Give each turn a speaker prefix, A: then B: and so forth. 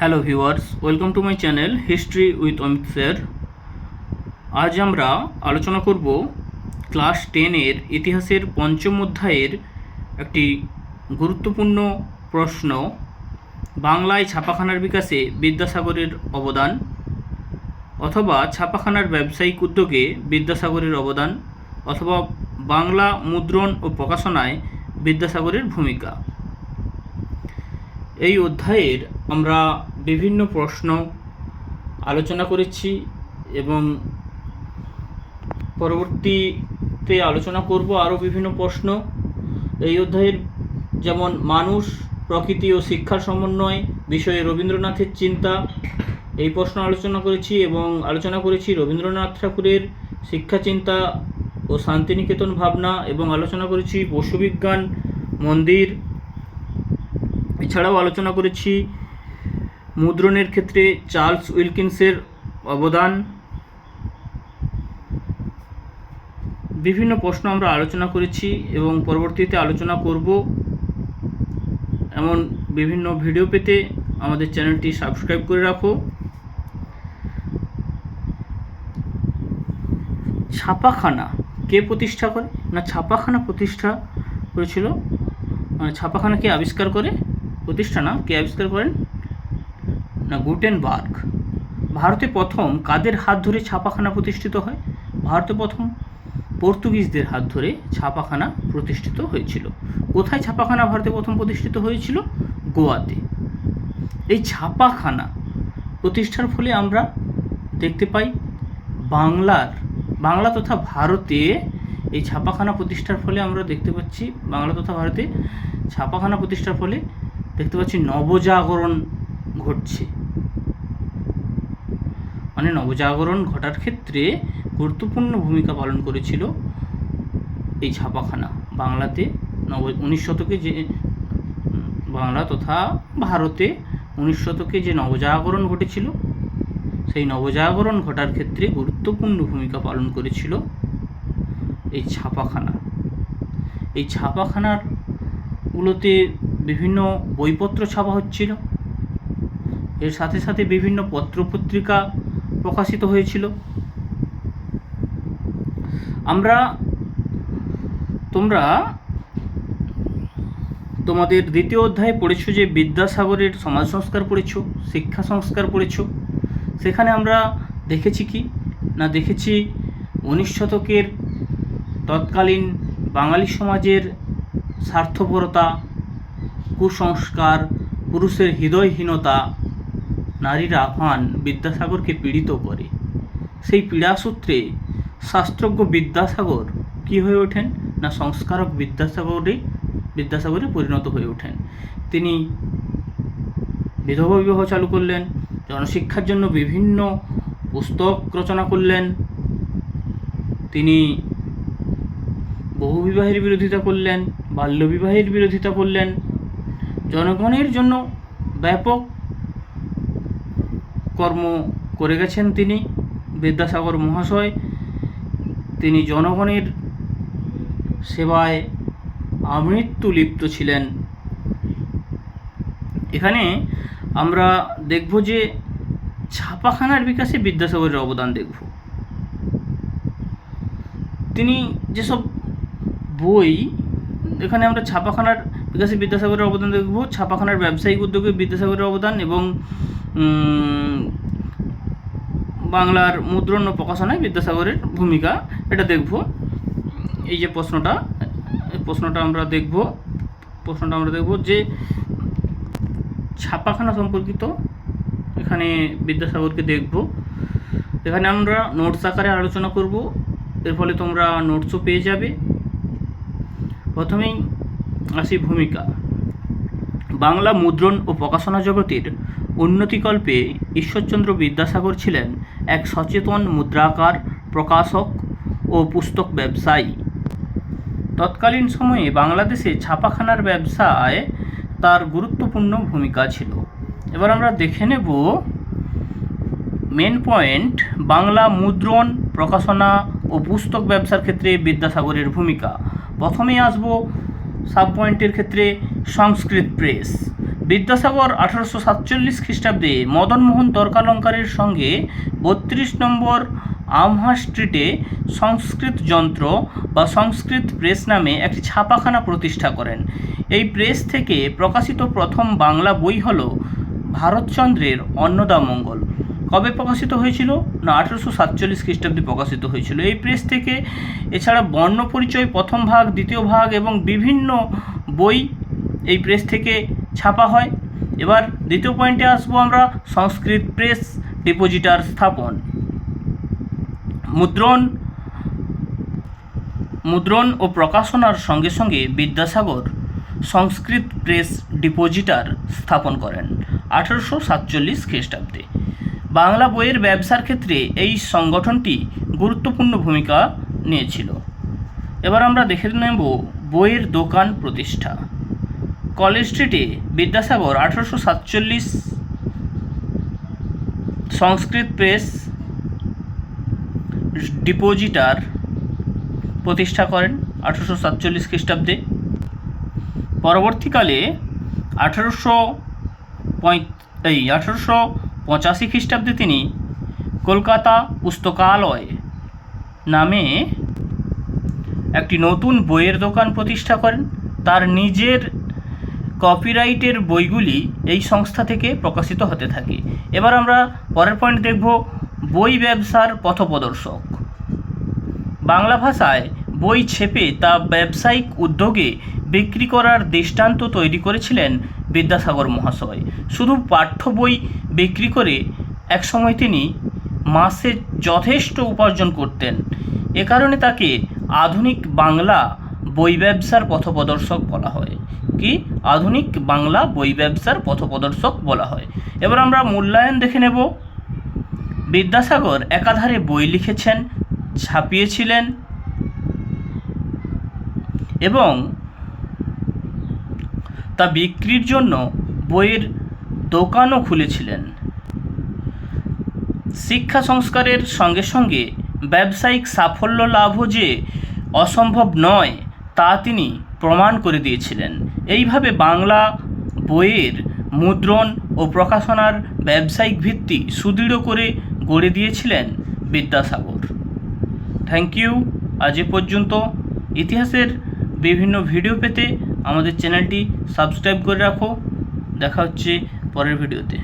A: Hello viewers, welcome to my channel history with Amit sir. আজ আমরা আলোচনা করব ক্লাস টেনের ইতিহাসের পঞ্চম অধ্যায়ের একটি গুরুত্বপূর্ণ প্রশ্ন, বাংলায় ছাপাখানার বিকাশে বিদ্যাসাগরের অবদান অথবা ছাপাখানার ব্যবসায়িক উদ্যোগে বিদ্যাসাগরের অবদান অথবা বাংলা মুদ্রণ ও প্রকাশনায় বিদ্যাসাগরের ভূমিকা। এই অধ্যায়ের আমরা বিভিন্ন প্রশ্ন আলোচনা করেছি এবং পরবর্তীতে আলোচনা করব আরও বিভিন্ন প্রশ্ন। এই অধ্যায়ের যেমন মানুষ, প্রকৃতি ও শিক্ষার সমন্বয় বিষয়ে রবীন্দ্রনাথের চিন্তা, এই প্রশ্ন আলোচনা করেছি এবং আলোচনা করেছি রবীন্দ্রনাথ ঠাকুরের শিক্ষা চিন্তা ও শান্তিনিকেতন ভাবনা এবং আলোচনা করেছি পশুবিজ্ঞান মন্দির এছাড়াও আলোচনা করেছি মুদ্রণের ক্ষেত্রে চার্লস উইলকিন্সের অবদান। বিভিন্ন প্রশ্ন আমরা আলোচনা করেছি এবং পরবর্তীতে আলোচনা করব। এমন বিভিন্ন ভিডিও পেতে আমাদের চ্যানেলটি সাবস্ক্রাইব করে রাখো। ছাপাখানা কে প্রতিষ্ঠা করে? না, ছাপাখানা প্রতিষ্ঠা করেছিল? মানে ছাপাখানা কে আবিষ্কার করে? প্রতিষ্ঠা না কে আবিষ্কার করেন? না, গুটেনবার্গ। ভারতে প্রথম কাদের হাত ধরে ছাপাখানা প্রতিষ্ঠিত হয়? ভারতে প্রথম পর্তুগিজদের হাত ধরে ছাপাখানা প্রতিষ্ঠিত হয়েছিল। কোথায় ছাপাখানা ভারতে প্রথম প্রতিষ্ঠিত হয়েছিল? গোয়াতে। এই ছাপাখানা প্রতিষ্ঠার ফলে আমরা দেখতে পাই বাংলার, বাংলা তথা ভারতে এই ছাপাখানা প্রতিষ্ঠার ফলে আমরা দেখতে পাচ্ছি বাংলা তথা ভারতে ছাপাখানা প্রতিষ্ঠার ফলে দেখতে পাচ্ছি নবজাগরণ ঘটছে। মানে নবজাগরণ ঘটার ক্ষেত্রে গুরুত্বপূর্ণ ভূমিকা পালন করেছিল এই ছাপাখানা। বাংলাতে নব, উনিশ শতকে যে, বাংলা তথা ভারতে উনিশ শতকে যে নবজাগরণ ঘটেছিল, সেই নবজাগরণ ঘটার ক্ষেত্রে গুরুত্বপূর্ণ ভূমিকা পালন করেছিল এই ছাপাখানা। এই ছাপাখানার গুলোতে বিভিন্ন বইপত্র ছাপা হচ্ছিল। এর সাথে সাথে বিভিন্ন পত্রপত্রিকা প্রকাশিত হয়েছিল। আমরা, তোমরা তোমাদের দ্বিতীয় অধ্যায়ে পড়েছো যে বিদ্যাসাগরের সমাজ সংস্কার পড়েছো, শিক্ষা সংস্কার পড়েছো। সেখানে আমরা দেখেছি কি? না দেখেছি উনিশ শতকের তৎকালীন বাঙালি সমাজের স্বার্থপরতা কুসংস্কার, পুরুষের হৃদয়হীনতা, নারীর আহ্বান বিদ্যাসাগরকে পীড়িত করে। সেই পীড়াসূত্রে শাস্ত্রজ্ঞ বিদ্যাসাগর কি হয়ে ওঠেন না সংস্কারক বিদ্যাসাগরে বিদ্যাসাগরে পরিণত হয়ে ওঠেন? তিনি বিধবা বিবাহ চালু করলেন, জনশিক্ষার জন্য বিভিন্ন পুস্তক রচনা করলেন, তিনি বহুবিবাহের বিরোধিতা করলেন, বাল্যবিবাহের বিরোধিতা করলেন জনগণের জন্য ব্যাপক কর্ম করে গেছেন তিনি। বিদ্যাসাগর মহাশয়, তিনি জনগণের সেবায় আমৃত্যু লিপ্ত ছিলেন। এখানে আমরা দেখব যে ছাপাখানার বিকাশে বিদ্যাসাগরের অবদান দেখব। তিনি যেসব বই, এখানে আমরা ছাপাখানার বিকাশে বিদ্যাসাগরের অবদান দেখব, ছাপাখানার ব্যবসায়িক উদ্যোগে বিদ্যাসাগরের অবদান এবং বাংলার মুদ্রণ ও প্রকাশনায় বিদ্যাসাগরের ভূমিকা, এটা দেখব। এই যে প্রশ্নটা প্রশ্নটা আমরা দেখব, প্রশ্নটা আমরা দেখব যে ছাপাখানা সম্পর্কিত এখানে বিদ্যাসাগরকে দেখব। এখানে আমরা নোটস আকারে আলোচনা করব, এর ফলে তোমরা নোটসও পেয়ে যাবে। প্রথমেই আসি ভূমিকা। বাংলা মুদ্রণ ও প্রকাশনা জগতের উন্নতিকল্পে ঈশ্বরচন্দ্র বিদ্যাসাগর ছিলেন এক সচেতন মুদ্রাকার, প্রকাশক ও পুস্তক ব্যবসায়ী। তৎকালীন সময়ে বাংলাদেশে ছাপাখানার ব্যবসায় তার গুরুত্বপূর্ণ ভূমিকা ছিল। এবার আমরা দেখে নেব মেন পয়েন্ট বাংলা মুদ্রণ, প্রকাশনা ও পুস্তক ব্যবসার ক্ষেত্রে বিদ্যাসাগরের ভূমিকা। প্রথমেই আসব সাব পয়েন্টের ক্ষেত্রে সংস্কৃত প্রেস। বিদ্যাসাগর আঠারোশো সাতচল্লিশ খ্রিস্টাব্দে মদনমোহন তর্কালঙ্কারের সঙ্গে বত্রিশ নম্বর আমহা স্ট্রিটে সংস্কৃত যন্ত্র বা সংস্কৃত প্রেস নামে একটি ছাপাখানা প্রতিষ্ঠা করেন। এই প্রেস থেকে প্রকাশিত প্রথম বাংলা বই হল ভারতচন্দ্রের অন্নদামঙ্গল। কবে প্রকাশিত হয়েছিল? না, আঠারোশো সাতচল্লিশ খ্রিস্টাব্দে প্রকাশিত হয়েছিল। এই প্রেস থেকে এছাড়া বর্ণ পরিচয়, প্রথম ভাগ, দ্বিতীয় ভাগ এবং বিভিন্ন বই এই প্রেস থেকে ছাপা হয়। এবার দ্বিতীয় পয়েন্টে আসব আমরা, সংস্কৃত প্রেস ডিপোজিটার স্থাপন। মুদ্রণ মুদ্রণ ও প্রকাশনার সঙ্গে সঙ্গে বিদ্যাসাগর সংস্কৃত প্রেস ডিপোজিটার স্থাপন করেন, আঠারোশো সাতচল্লিশ খ্রিস্টাব্দে। বাংলা বইয়ের ব্যবসার ক্ষেত্রে এই সংগঠনটি গুরুত্বপূর্ণ ভূমিকা নিয়েছিল। এবার আমরা দেখে নেব বইয়ের দোকান প্রতিষ্ঠা। কলেজ স্ট্রিটে বিদ্যাসাগর আঠারোশো সাতচল্লিশ সংস্কৃত প্রেস ডিপোজিটার প্রতিষ্ঠা করেন আঠারোশো সাতচল্লিশ খ্রিস্টাব্দে। পরবর্তীকালে আঠারোশো পঁয় এই আঠারোশো পঁচাশি খ্রিস্টাব্দে তিনি কলকাতা পুস্তকালয় নামে একটি নতুন বইয়ের দোকান প্রতিষ্ঠা করেন। তার নিজের কপিরাইটের বইগুলি এই সংস্থা থেকে প্রকাশিত হতে থাকে। এবার আমরা পরের পয়েন্ট দেখব, বই ব্যবসার পথপ্রদর্শক। বাংলা ভাষায় বই ছেপে তা ব্যবসায়িক উদ্যোগে বিক্রি করার দৃষ্টান্ত তৈরি করেছিলেন বিদ্যাসাগর মহাশয়। শুধু পাঠ্য বই বিক্রি করে একসময় তিনি মাসে যথেষ্ট উপার্জন করতেন। এ কারণে তাকে আধুনিক বাংলা বই ব্যবসার পথপ্রদর্শক বলা হয়। কি? আধুনিক বাংলা বই ব্যবসার পথপ্রদর্শক বলা হয়। এবার আমরা মূল্যায়ন দেখে নেব। বিদ্যাসাগর একাধারে বই লিখেছেন, ছাপিয়েছিলেন এবং তা বিক্রির জন্য বইয়ের দোকানও খুলেছিলেন। শিক্ষা সংস্কারের সঙ্গে সঙ্গে ব্যবসায়িক সাফল্য লাভও যে অসম্ভব নয়, তা তিনি প্রমাণ করে দিয়েছিলেন। এইভাবে বাংলা বইয়ের মুদ্রণ ও প্রকাশনার ব্যবসায়িক ভিত্তি সুদৃঢ় করে গড়ে দিয়েছিলেন বিদ্যাসাগর। Thank you. আজ এ পর্যন্ত ইতিহাসের বিভিন্ন ভিডিও পেতে আমাদের চ্যানেলটি সাবস্ক্রাইব করে রাখো। দেখা হচ্ছে পরের ভিডিওতে।